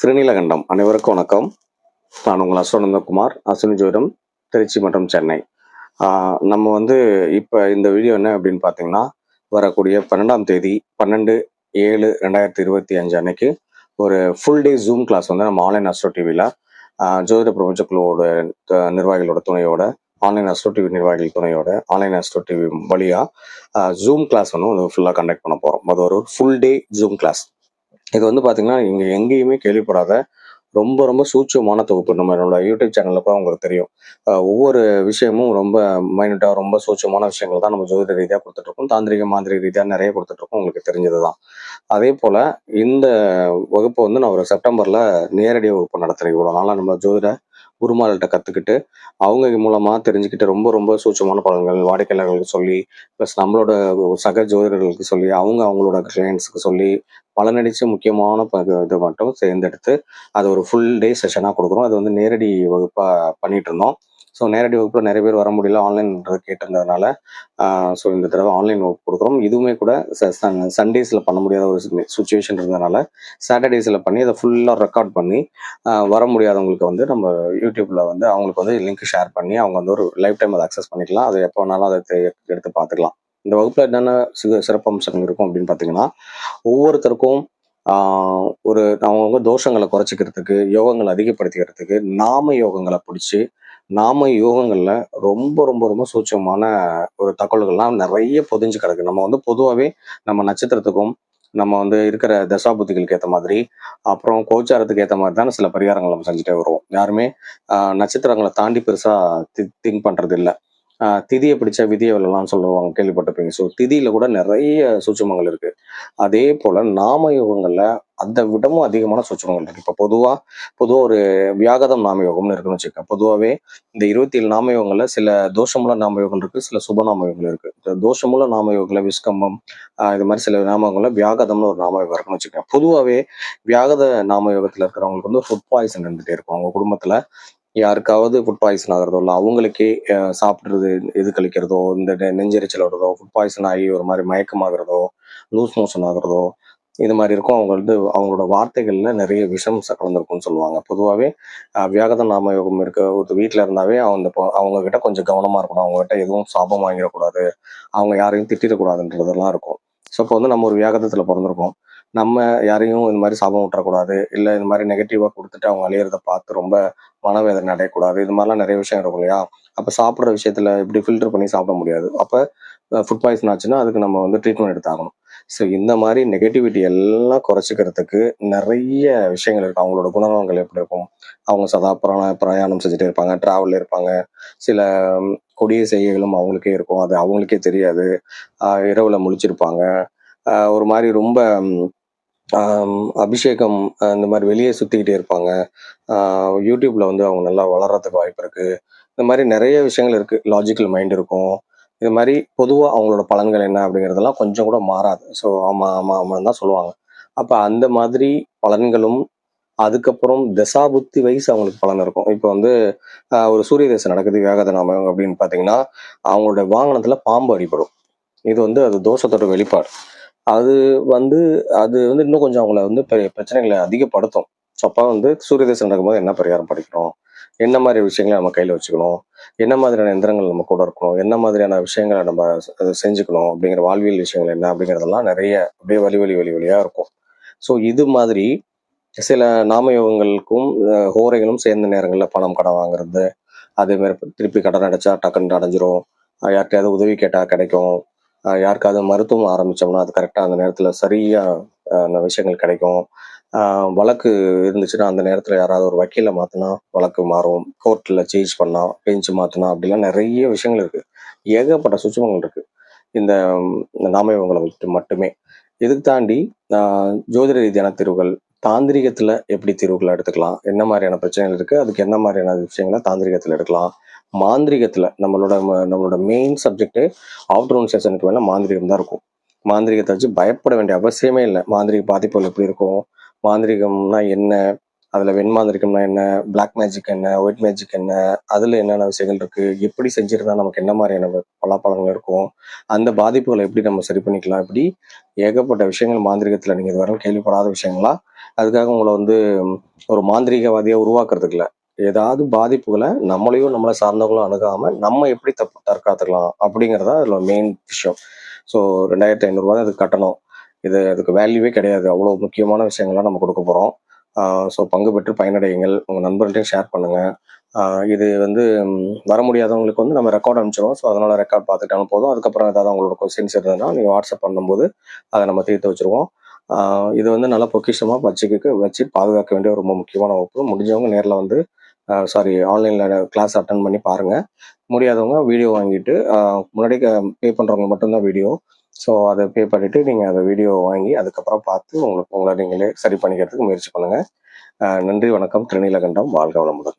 ஸ்ரீநீலகண்டம் அனைவருக்கும் வணக்கம். நான் உங்கள் அஸ்வனந்தகுமார் அஸ்வினி ஜோதிடம் திருச்சி மற்றும் சென்னை. நம்ம வந்து இப்போ இந்த வீடியோ என்ன அப்படின்னு பார்த்தீங்கன்னா வரக்கூடிய பன்னெண்டாம் தேதி பன்னெண்டு ஏழு ரெண்டாயிரத்தி இருபத்தி அஞ்சு அன்னைக்கு ஒரு ஃபுல் டே ஜூம் கிளாஸ் வந்து நம்ம ஆன்லைன் அஸ்ட்ரோ டிவியில் ஜோதிட பிரபஞ்ச குழுவோட நிர்வாகிகளோட துணையோட ஆன்லைன் அஸ்ட்ரோ டிவி நிர்வாகிகள் துணையோட ஆன்லைன் அஸ்ட்ரோ டிவி வழியாக ஜூம் கிளாஸ் ஒன்று ஃபுல்லாக கண்டக்ட் பண்ண போகிறோம் அது ஒரு ஃபுல் டே ஜூம் கிளாஸ் இது வந்து பார்த்தீங்கன்னா இங்கே எங்கேயுமே கேள்விப்படாத ரொம்ப ரொம்ப சூட்சமான தொகுப்பு. நம்ம என்னோட யூடியூப் சேனலில் கூட உங்களுக்கு தெரியும். ஒவ்வொரு விஷயமும் ரொம்ப மைனூட்டாக ரொம்ப சூட்சமான விஷயங்கள் தான் நம்ம ஜோதிட ரீதியாக கொடுத்துட்ருக்கோம் தாந்திரிக மாந்திரிக ரீதியாக நிறைய கொடுத்துட்ருக்கோம் உங்களுக்கு தெரிஞ்சது தான் அதே போல் இந்த வகுப்பை வந்து நான் ஒரு செப்டம்பரில் நேரடி வகுப்பு நடத்துகிறேன் இவ்வளோ நாளாக நம்ம ஜோதிட குருமார்கள்ட்ட கற்றுக்கிட்டு அவங்க மூலமாக தெரிஞ்சுக்கிட்டு ரொம்ப ரொம்ப சூட்சமான பலன்கள் வாடிக்கையாளர்களுக்கு சொல்லி ப்ளஸ் நம்மளோட சக ஜோதிடர்களுக்கு சொல்லி அவங்க அவங்களோட கிளையன்ஸுக்கு சொல்லி பலனடிச்ச முக்கியமான ப- இது மட்டும் சேர்ந்தெடுத்து அது ஒரு ஃபுல் டே செஷனாக கொடுக்குறோம். அது வந்து நேரடி வகுப்பாக பண்ணிகிட்டு இருந்தோம். ஸோ நேரடி வகுப்பில் நிறைய பேர் வர முடியல ஆன்லைன் கேட்டிருந்ததுனால ஸோ இந்த தடவை ஆன்லைன் வகுப்பு கொடுக்குறோம். இதுவுமே கூட சண்டேஸில் பண்ண முடியாத ஒரு சுச்சுவேஷன் இருந்ததுனால சாட்டர்டேஸில் பண்ணி அதை ஃபுல்லாக ரெக்கார்ட் பண்ணி வர முடியாதவங்களுக்கு வந்து நம்ம யூடியூப்பில் வந்து அவங்களுக்கு வந்து லிங்க் ஷேர் பண்ணி அவங்க வந்து ஒரு லைஃப் டைம் அதை அக்சஸ் பண்ணிக்கலாம். அது எப்போ வேணாலும் அதை எடுத்து பார்த்துக்கலாம். இந்த வகுப்பில் என்னென்ன சிறு சிறப்பம்சங்கள் இருக்கும் அப்படின்னு பார்த்தீங்கன்னா ஒவ்வொருத்தருக்கும் ஒரு அவங்கவுங்க தோஷங்களை குறைச்சிக்கிறதுக்கு யோகங்களை அதிகப்படுத்திக்கிறதுக்கு நாம யோகங்களை பிடிச்சி நாம யோகங்கள்ல ரொம்ப ரொம்ப ரொம்ப சூட்சமான ஒரு தகவல்கள்லாம் நிறைய பொதிஞ்சு கிடக்கு. நம்ம வந்து பொதுவாகவே நம்ம நட்சத்திரத்துக்கும் நம்ம வந்து இருக்கிற தசாபுத்திகளுக்கு ஏற்ற மாதிரி அப்புறம் கோச்சாரத்துக்கு ஏற்ற மாதிரி தான் சில பரிகாரங்கள் நம்ம செஞ்சுட்டே வருவோம். யாருமே நட்சத்திரங்களை தாண்டி பெருசா திங்க் பண்றது இல்லை திதியை பிடிச்ச விதியை விழலாம் சொல்லுவாங்க கேள்விப்பட்டிருப்பீங்க. ஸோ திதியில கூட நிறைய சூட்சமங்கள் இருக்கு. அதே போல நாம யோகங்கள்ல அதை விடமும் அதிகமான சூட்சமங்கள் இருக்கு. இப்போ பொதுவா பொதுவா ஒரு வியாகதம் நாம யோகம்னு இருக்குன்னு வச்சுக்க பொதுவாகவே இந்த இருபத்தி ஏழு நாம யோகங்கள்ல சில தோஷமுள்ள நாம யோகம் இருக்கு சில சுப நாம யோகங்கள் இருக்கு. இந்த தோஷமுள்ள நாம யோகங்கள விஸ்கம்பம் இது மாதிரி சில நாமங்கள்ல வியாகதம்னு ஒரு நாம யோகம் இருக்குன்னு வச்சுக்கோங்க. பொதுவாகவே வியாகத நாம யோகத்துல இருக்கிறவங்களுக்கு வந்து ஃபுட் பாய்சன் இருந்துட்டே இருக்கும். அவங்க குடும்பத்துல யாருக்காவது ஃபுட் பாய்சன் ஆகிறதோ இல்லை அவங்களுக்கே சாப்பிட்றது இது கழிக்கிறதோ இந்த நெ- நெஞ்செரிச்சல் வருதோ ஃபுட் பாய்சன் ஆகி ஒரு மாதிரி மயக்கமாகறதோ லூஸ் மோஷன் ஆகிறதோ இது மாதிரி இருக்கும். அவங்க வந்து அவங்களோட வார்த்தைகளில் நிறைய விஷம் கலந்துருக்கும்னு சொல்லுவாங்க. பொதுவாகவே வியாகத நாம யோகம் இருக்க ஒரு வீட்டில் இருந்தாவே அவங்க பொ- அவங்க கிட்ட கொஞ்சம் கவனமாக இருக்கணும். அவங்ககிட்ட எதுவும் சாபம் வாங்கிடக்கூடாது. அவங்க யாரையும் திட்டிடக்கூடாதுன்றதெல்லாம் இருக்கும். ஸோ இப்போ வந்து நம்ம ஒரு வியாகதத்தில் பிறந்திருக்கோம். நம்ம யாரையும் இந்த மாதிரி சாபம் விட்டுறக்கூடாது. இல்லை இந்த மாதிரி நெகட்டிவாக கொடுத்துட்டு அவங்க அழியிறத பார்த்து ரொம்ப மனவேதனை அடையக்கூடாது. இது மாதிரிலாம் நிறைய விஷயம் இருக்கும் இல்லையா? அப்போ சாப்பிட்ற விஷயத்தில் இப்படி ஃபில்டர் பண்ணி சாப்பிட முடியாது. அப்போ ஃபுட் பாய்சன் ஆச்சுன்னா அதுக்கு நம்ம வந்து ட்ரீட்மெண்ட் எடுத்தாகணும். ஸோ இந்த மாதிரி நெகட்டிவிட்டி எல்லாம் குறைச்சிக்கிறதுக்கு நிறைய விஷயங்கள் இருக்கும் அவங்களோட குணநலங்கள் எப்படி இருக்கும்? அவங்க சதா பிரயாண பிரயாணம் செஞ்சுட்டு இருப்பாங்க ட்ராவலில் இருப்பாங்க. சில கொடிய செய்கைகளும் அவங்களுக்கே இருக்கும். அது அவங்களுக்கே தெரியாது. இரவில் முழிச்சிருப்பாங்க. ஒரு மாதிரி ரொம்ப அபிஷேகம் இந்த மாதிரி வெளியே சுற்றிக்கிட்டே இருப்பாங்க. யூடியூப்பில் வந்து அவங்க நல்லா வளர்கிறதுக்கு வாய்ப்பு இருக்குது இந்த மாதிரி நிறைய விஷயங்கள் இருக்குது லாஜிக்கல் மைண்ட் இருக்கும். இது மாதிரி பொதுவாக அவங்களோட பலன்கள் என்ன அப்படிங்கிறதெல்லாம் கொஞ்சம் கூட மாறாது. ஸோ ஆமாம் ஆமாம் ஆமாம் தான் சொல்லுவாங்க. அப்போ அந்த மாதிரி பலன்களும் அதுக்கப்புறம் தசாபுத்தி வயசு அவங்களுக்கு பலன் இருக்கும். இப்போ வந்து ஒரு சூரிய தேசம் நடக்குது வியாகத நாமம் அப்படின்னு பார்த்தீங்கன்னா அவங்களோட வாகனத்தில் பாம்பு அடிபடும். இது வந்து அது தோஷத்தோட வெளிப்பாடு. அது வந்து அது வந்து இன்னும் கொஞ்சம் அவங்கள வந்து பெரிய பிரச்சனைகளை அதிகப்படுத்தும். ஸோ அப்போ வந்து சூரியதேசம் நடக்கும்போது என்ன பரிகாரம் படிக்கணும் என்ன மாதிரி விஷயங்களை நம்ம கையில் வச்சுக்கணும்? என்ன மாதிரியான எந்திரங்கள் நம்ம கூட இருக்கணும்? என்ன மாதிரியான விஷயங்களை நம்ம செஞ்சுக்கணும்? அப்படிங்கிற வாழ்வியல் விஷயங்கள் என்ன? அப்படிங்கிறதெல்லாம் நிறைய அப்படியே வழி வழி வழி வழியாக இருக்கும். ஸோ இது மாதிரி சில நாமயோகங்களுக்கும் ஹோரைகளும் சேர்ந்த நேரங்களில் பணம் கடன் வாங்குறது அதே மாதிரி திருப்பி கடன் அடைச்சா டக்குன்னு அடைஞ்சிரும். யார்கிட்டயாவது உதவி கேட்டால் கிடைக்கும். யாருக்காவது மருத்துவம் ஆரம்பிச்சோம்னா அது கரெக்டாக அந்த நேரத்தில் சரியா அந்த விஷயங்கள் கிடைக்கும். வழக்கு இருந்துச்சுன்னா அந்த நேரத்தில் யாராவது ஒரு வக்கீலை மாற்றினா வழக்கு மாறும். கோர்ட்டில் சேஞ்ச் பண்ணா பெஞ்சு மாற்றினா அப்படிலாம் நிறைய விஷயங்கள் இருக்கு. ஏகப்பட்ட சுச்சுவங்கள் இருக்கு. இந்த நாம இவங்களை வச்சுட்டு மட்டுமே. இதுக்கு தாண்டி ஆஹ், ஜோதிட ரீதியான தீர்வுகள் தாந்திரிகத்தில் எப்படி தீர்வுகளை எடுத்துக்கலாம்? என்ன மாதிரியான பிரச்சனைகள் இருக்குது அதுக்கு என்ன மாதிரியான விஷயங்களை தாந்திரிகத்தில் எடுக்கலாம்? மாந்திரிகத்தில் நம்மளோட ம- நம்மளோட மெயின் சப்ஜெக்ட் ஆஃப்டர்நூன் செஷனுக்கு வேணால் மாந்திரிகம் தான் இருக்கும். மாந்திரிகத்தை வச்சு பயப்பட வேண்டிய அவசியமே இல்லை. மாந்திரிக பாதிப்புகள் எப்படி இருக்கும்? மாந்திரிகம்னா என்ன? அதில் வெண்மாந்திரிகம்னா என்ன? பிளாக் மேஜிக் என்ன? ஒயிட் மேஜிக் என்ன? அதில் என்னென்ன விஷயங்கள் இருக்குது எப்படி செஞ்சுருந்தா நமக்கு என்ன மாதிரியான பலாப்பழங்கள் இருக்கும்? அந்த பாதிப்புகளை எப்படி நம்ம சரி பண்ணிக்கலாம்? இப்படி ஏகப்பட்ட விஷயங்கள் மாந்திரிகத்தில் நீங்கள் இதுவரை கேள்விப்படாத விஷயங்களா? அதுக்காக உங்களை வந்து ஒரு மாந்திரிகவாதியாக உருவாக்குறதுக்கு இல்லை ஏதாவது பாதிப்புகளை நம்மளையும் நம்மளை சார்ந்தவங்களும் அணுகாமல் நம்ம எப்படி தப்பு தற்காத்துக்கலாம் அப்படிங்கிறதா அதில் மெயின் விஷயம். ஸோ ரெண்டாயிரத்தி ஐநூறுரூவா தான் அதுக்கு கட்டணும். இது அதுக்கு வேல்யூவே கிடையாது. அவ்வளோ முக்கியமான விஷயங்கள்லாம் நம்ம கொடுக்க போகிறோம் ஸோ பங்கு பெற்று பயனடையுங்கள். உங்கள் நண்பர்கள்ட்டையும் ஷேர் பண்ணுங்கள் இது வந்து வர முடியாதவங்களுக்கு வந்து நம்ம ரெக்கார்ட் அனுப்பிச்சிடுவோம் ஸோ அதனால் ரெக்கார்ட் பார்த்துக்கிட்டாலும் போதும். அதுக்கப்புறம் ஏதாவது அவங்களோட கொஸ்டின்ஸ் இருந்ததுன்னா நீங்கள் வாட்ஸ்அப் பண்ணும்போது அதை நம்ம தீர்த்து வச்சுருவோம். இது வந்து நல்லா பொக்கிஷமாக வச்சுக்க வச்சு பாதுகாக்க வேண்டிய ரொம்ப முக்கியமான வகுப்பு. முடிஞ்சவங்க நேரில் வந்து சாரி ஆன்லைனில் கிளாஸ் அட்டன் பண்ணி பாருங்கள் முடியாதவங்க வீடியோ வாங்கிட்டு முன்னாடி பே பண்ணுறவங்க மட்டும்தான் வீடியோ ஸோ அதை பே பண்ணிவிட்டு நீங்கள் அந்த வீடியோ வாங்கி அதுக்கப்புறம் பார்த்து உங்களுக்கு உங்களை நீங்களே சரி பண்ணிக்கிறதுக்கு முயற்சி பண்ணுங்கள் நன்றி வணக்கம். திருநீலகண்டம். வாழ்க வளமுடன்.